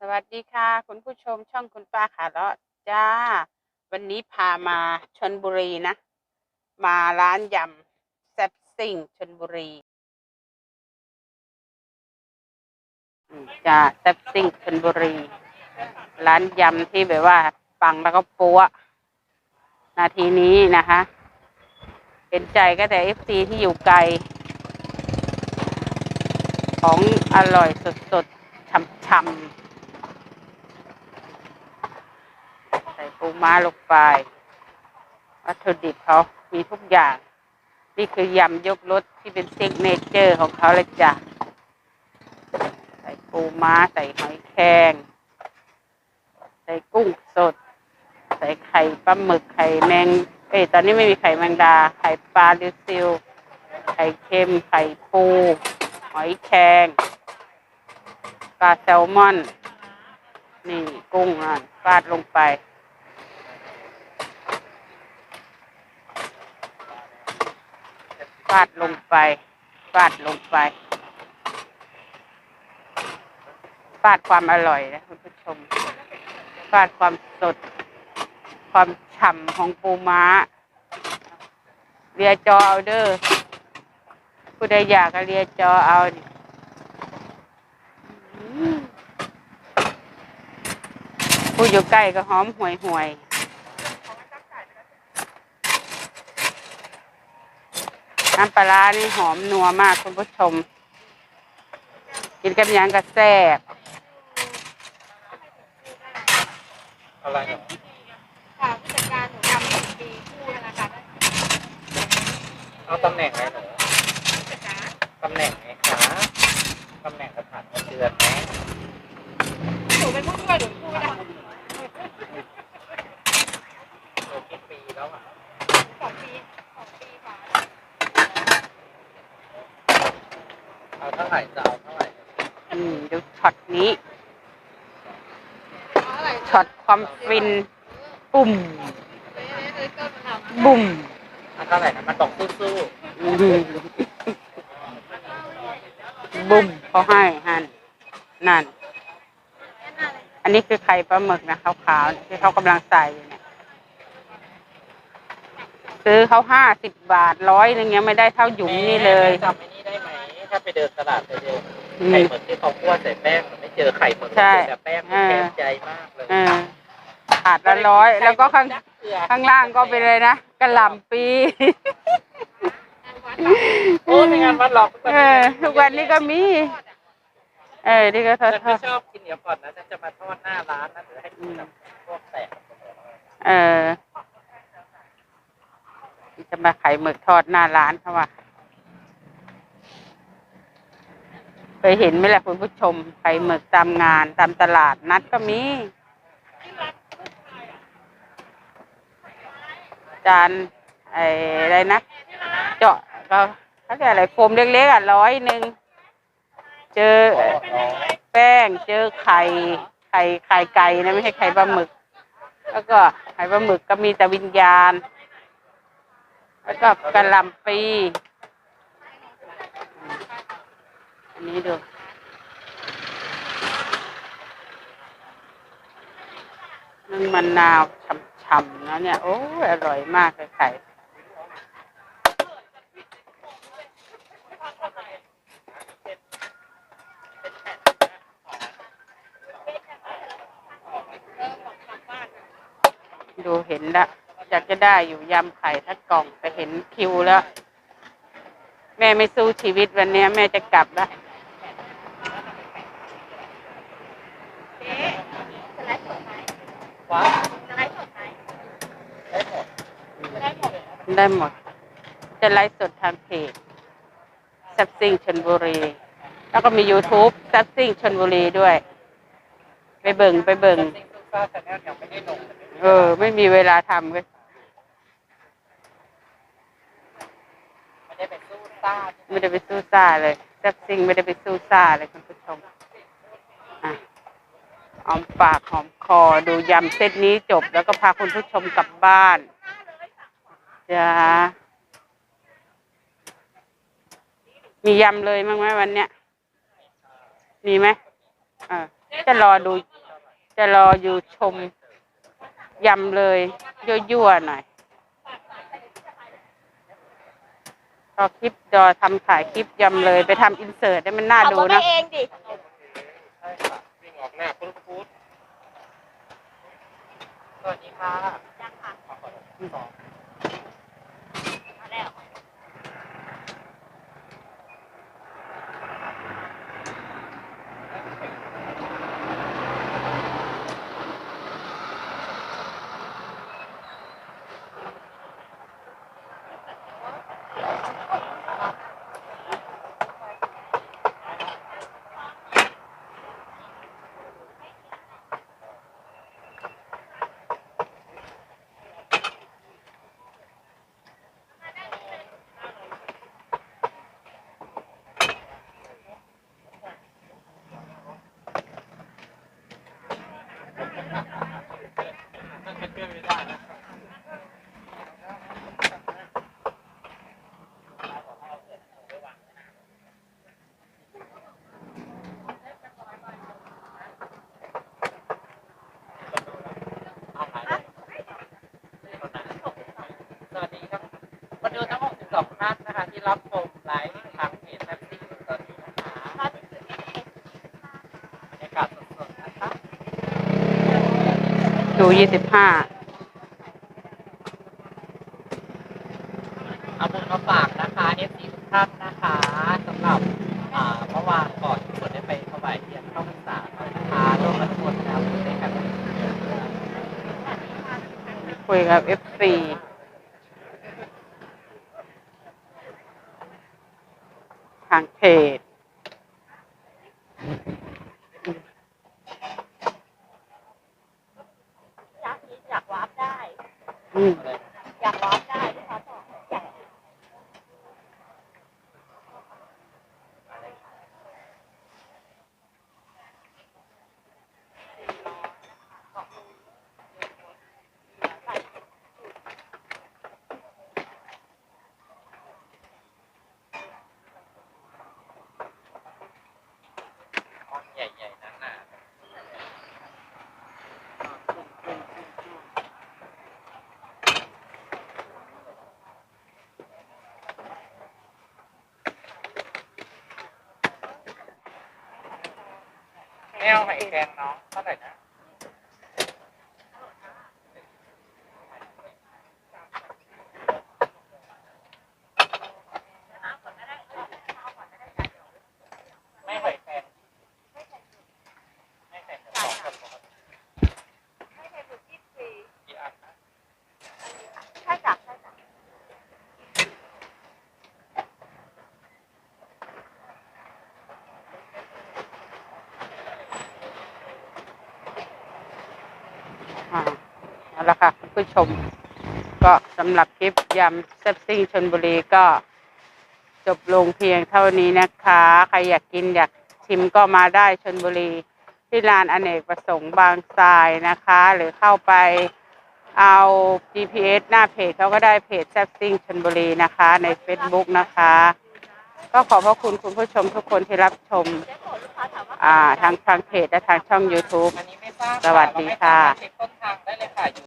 สวัสดีค่ะ คุณผู้ชมช่องคุณป้าขาเลาะจ้า วันนี้พามาชนบุรีนะ มาร้านยำแซ่บซิ่งชนบุรีจ้าแซ่บซิ่งชนบุรี ร้านยำที่แบบว่า ปังแล้วก็ปัวนาทีนี้นะคะเป็นใจก็แต่เอฟซีที่อยู่ไกล ของอร่อยสดๆช่ำๆ ใส่ปูม้าลงไปวัตถุดิบเขามีทุกอย่าง นี่คือยำยกรสที่เป็นซิกเนเจอร์ของเขาเลยจ้ะใส่ปูม้าใส่หอยแครงใส่กุ้งสด ใส่ไข่ปลาหมึกไข่แมงเอ้ยตอนนี้ไม่มีไข่แมงดา ไข่ปลาดิวซิลไข่เค็มไข่ปูหอยแครงปลาแซลมอน นี่กุ้งอะฟาดลงไปาดลงไปฟาดลงไปฟาดความอร่อยนะคุณผู้ชมฟาดความสด ความฉ่ำของปูม้าเรียจอเอาเด้อผู้ใดอยากก็เรียจอเอาผู้อยู่ใกล้ก็หอมห่วยห่วย น้ำปลาร้านี่หอมนัวมากคุณผู้ชม กินกับหยังก็แซ่บอะไรเหรอค่ะผู้จัดการหนูทำสิบปีคู่แล้วนะคะเอาตำแหน่งไหนหนูผู้จัดการตำแหน่งไหนคะตำแหน่งสถานเงินเดือนไหมหนูเป็นผู้ช่วยหนูคู่นะคะ หนูกี่ปีแล้วอะ สองปีสองปีค่ะ เอาเท่าไหร่จะเอาเท่าไหร่อืมดูช็อตนี้เอาเท่าไหร่ช็อตความฟิน ปุ่มเอ้ยเอ้ยเกินมันทบุ่มเอาเท่าไหร่นะมันต้องสู้อืมบุ่มเขาให้ฮันนั่น อันนี้คือไข่ปลาหมึกนะขาวๆที่เขากำลังใส่อยู่เนี่ยซื้อเขาห้าสิบบาทร้อยหนึ่งยังไม่ได้เท่าๆหยุมนี่เลยแม่จำไอ้นี่ได้ไหม ถ้าไปเดินตลาดไปเดินอืมไข่หมึกที่เขาคั่วใส่แป้งมันไม่เจอไข่หมึกใช่เจอแต่แป้งมันแค้นใจมากเลยเออถาดละร้อย แล้วก็ข้างข้างล่างก็เป็นเลยนะกระหล่ำปีโอ้ในงานวัดหลอกทุกวันเออทุกวันนี้ก็มี เออนี่ก็ทอฉัดนทอไม่ดชอบกินเดี๋ยวก่อนนะฉันจะมาทอดหน้าร้านนะเดี๋ยวให้กินกับพวกแตกเออจะมาไข่หมึกทอดหน้าร้านเขาว่า เคยเห็นไหมล่ะคุณผู้ชมไข่หมึกตามงานตามตลาดนัดก็มี จานไอ้อะไรนะ เจาะก็เขาเรียกอะไรโฟมเล็กๆอะร้อยหนึ่งเจอแป้งเจอไข่ไข่ไข่ไก่นะไม่ใช่ไข่ปลาหมึก แล้วก็ไข่ปลาหมึกก็มีแต่วิญญาณ แล้วก็กระหลำปีอั นี้ดูนึ่งมะนาวฉ่ำๆนะเนี่ย โอ้ยอร่อยมากเลยไข่ดูเห็นละอยากจะได้อยู่ยำไข่ทักกล่องแต่เห็นคิวแล้ว แม่ไม่สู้ชีวิตวันนี้แม่จะกลับแล้ว จะไลฟ์สดไหม ว้าจะไลฟ์สดไหมได้หมดได้หมดได้หมด จะไลฟ์สดทางเพจแซับซิงชนบุรี แล้วก็มี YouTube แซับซิงชนบุรีด้วย ไปเบิ่งไปเบิ่งซิงซูซ่แนลยังไม่ได้ลงเออ ไม่มีเวลาทำก็ไม่ได้ไปสู้ซ่าไม่ได้ไปสู้ซ่าเลยแซ่บซิงไม่ได้ไปสู้ซ่าเลยคุณผู้ หอมปากหอมคอดูยำเซตนี้จบแล้วก็พาคุณผู้ชมกลับบ้านจ้ามียำเลยมั้งไหมวันเนี้ย มีไหมเออจะรอดู จะรออยู่ชมยำเลยยั่วๆหน่อยรอคลิปรอทำถ่ายคลิปยำเลยไปทำอินเสิร์ตได้มันน่าเอาดูมาไม่นะเองดิ ใช่ค่ะวิ่งออกหน้าปุ๊บปุ๊บ สวัสดีค่ะยังค่ะขอขอสอง สวัสดีครับคนดูทั้ง 62ท่านนะคะ ที่รับชมไลฟ์ทางเพจแท็กซี่ตอนนี้นะคะบาคะดู 25 เอาบุญมาฝากนะคะ FC ทุกท่านนะคะสำหรับอ่าเมื่อวานก่อนที่คนได้ไปถวายเทียนเข้าพรรษานะคะร่วมกันทุกคนนะครับในการคุยกับเอฟซีทางเพจ อยากกินอยากวาร์ปได้ อืม อะไร อยากวาร์ปได้ที่เขาบอกอยาก ก้อนใหญ่ๆนั้นน่ะ ไม่เอาไข่แกงน้องเท่าไหร่นะ ไม่ไข่แกงไม่ไข่แกงสองคนปกติ ไม่เคยถูกที่ฟรี กี่อันนะ ใช่จ้ะใช่จ้ะ อ่า เอาละค่ะคุณผู้ชม ก็สำหรับคลิปยำแซ่บซิ่งชนบุรีก็จบลงเพียงเท่านี้นะคะ ใครอยากกินอยากชิมก็มาได้ชนบุรี ที่ลานอเนกประสงค์บางทรายนะคะ หรือเข้าไปเอา GPS หน้าเพจเขาก็ได้เพจแซ่บซิ่งชนบุรีนะคะ ใน Facebook นะคะ ก็ขอบพระคุณคุณผู้ชมทุกคนที่รับชม อ่าทางทางเพจและทางช่อง YouTube อันนี้ไม่ทราบสวัสดีค่ะเราไม่สามารถเช็คต้นทางได้เลยค่ะอยู่